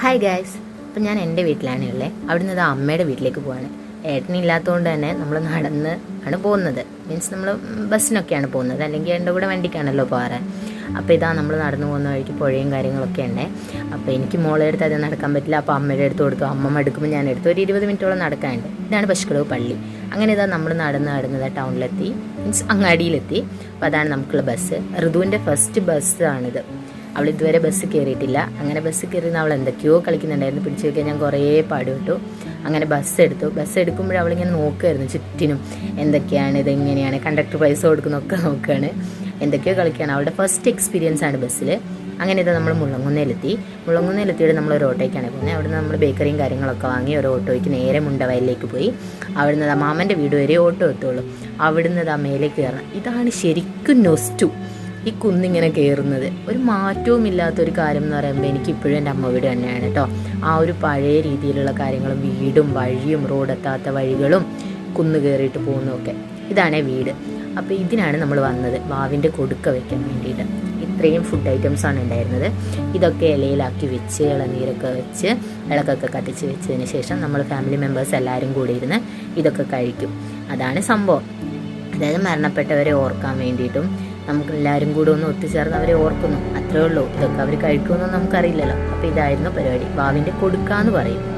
Hi guys അപ്പം ഞാൻ എന്റെ വീട്ടിലാണ് ഉള്ളത് അവിടുന്ന് ഇത് അമ്മയുടെ വീട്ടിലേക്ക് പോവാണ്. ഏട്ടനില്ലാത്തതുകൊണ്ട് തന്നെ നമ്മൾ നടന്ന് ആണ് പോകുന്നത്. മീൻസ് നമ്മൾ ബസ്സിനൊക്കെയാണ് പോകുന്നത്. അല്ലെങ്കിൽ എന്റെ കൂടെ വണ്ടിക്കാണല്ലോ പോകാറ് അപ്പോൾ ഇതാ നമ്മൾ നടന്നു പോകുന്ന വഴിക്ക് പുഴയും കാര്യങ്ങളൊക്കെ ഉണ്ട്. അപ്പോൾ എനിക്ക് മോളെ അടുത്ത് അത് നടക്കാൻ പറ്റില്ല. അപ്പോൾ അമ്മയുടെ അടുത്ത് കൊടുത്തു. അമ്മ എടുക്കുമ്പോൾ ഞാൻ എടുത്തു. ഒരു ഇരുപത് മിനിറ്റോളം നടക്കാനുണ്ട്. ഇതാണ് പശുക്കളവ് പള്ളി. അങ്ങനെ ഇതാ നമ്മൾ നടന്ന് നടന്നത് ടൗണിലെത്തി മീൻസ് അങ്ങാടിയിലെത്തി. അപ്പോൾ അതാണ് നമുക്കുള്ള ബസ്. ഋതുവിന്റെ ഫസ്റ്റ് ബസ്സാണിത് അവൾ ഇതുവരെ ബസ് കയറിയിട്ടില്ല അങ്ങനെ ബസ് കയറി അവൾ എന്തൊക്കെയോ കളിക്കുന്നുണ്ടായിരുന്നു. പിടിച്ചു വെക്കാൻ ഞാൻ കുറേ പാടുവിട്ടു അങ്ങനെ ബസ് എടുത്തു. ബസ് എടുക്കുമ്പോൾ അവളിങ്ങനെ നോക്കുമായിരുന്നു ചുറ്റിനും. എന്തൊക്കെയാണ് ഇതെങ്ങനെയാണ് കണ്ടക്ടർ പൈസ കൊടുക്കുന്നൊക്കെ നോക്കുകയാണ് എന്തൊക്കെയോ കളിക്കുകയാണ്. അവളുടെ ഫസ്റ്റ് എക്സ്പീരിയൻസ് ആണ് ബസ്സിൽ അങ്ങനെ ഇത് നമ്മൾ മുള്ളങ്കുന്നയിലെത്തി മുള്ളങ്കുന്നയിലെത്തിയിട്ട് നമ്മൾ ഒരു ഓട്ടോയ്ക്കാണ് പോകുന്നത്. അവിടുന്ന് നമ്മൾ ബേക്കറിയും കാര്യങ്ങളൊക്കെ വാങ്ങി ഒരു ഓട്ടോയ്ക്ക് നേരെ മുണ്ടവയലിലേക്ക് പോയി. അവിടുന്ന് മാമന്റെ വീട് വരെ ഓട്ടോ എത്തുള്ളൂ. അവിടുന്ന് ആ മേലേക്ക് കയറണം. ഇതാണ് ശരിക്കും നൊസ്റ്റു. ഈ കുന്നിങ്ങനെ കയറുന്നത് ഒരു മാറ്റവും ഇല്ലാത്തൊരു കാര്യം എന്ന് പറയുമ്പോൾ എനിക്ക് ഇപ്പോഴും എന്റെ അമ്മ വീട് തന്നെയാണ് കേട്ടോ. ആ ഒരു പഴയ രീതിയിലുള്ള കാര്യങ്ങളും വീടും വഴിയും റോഡെത്താത്ത വഴികളും കുന്ന് കയറിയിട്ട് പോകുന്നതൊക്കെ. ഇതാണ് വീട്. അപ്പോൾ ഇതിനാണ് നമ്മൾ വന്നത് വാവിന്റെ കൊടുക്ക വയ്ക്കാൻ വേണ്ടിയിട്ട്. ഇത്രയും ഫുഡ് ഐറ്റംസാണ് ഉണ്ടായിരുന്നത്. ഇതൊക്കെ ഇലയിലാക്കി വെച്ച് ഇളനീരൊക്കെ വെച്ച് വിളക്കൊക്കെ കത്തിച്ച് വെച്ചതിന് ശേഷം നമ്മൾ ഫാമിലി മെമ്പേഴ്സ് എല്ലാവരും കൂടി ഇരുന്ന് ഇതൊക്കെ കഴിക്കും. അതാണ് സംഭവം. അതായത് മരണപ്പെട്ടവരെ ഓർക്കാൻ വേണ്ടിയിട്ടും നമുക്ക് എല്ലാവരും കൂടെ ഒന്ന് ഒത്തുചേർന്ന് അവരെ ഓർക്കുന്നു. അത്രേ ഉള്ളൂ. ഇതൊക്കെ അവർ കഴിക്കുമെന്നൊന്നും നമുക്കറിയില്ലല്ലോ. അപ്പോൾ ഇതായിരുന്നു പരിപാടി. വാവിന്റെ കൊടുക്കാന്ന് പറയും.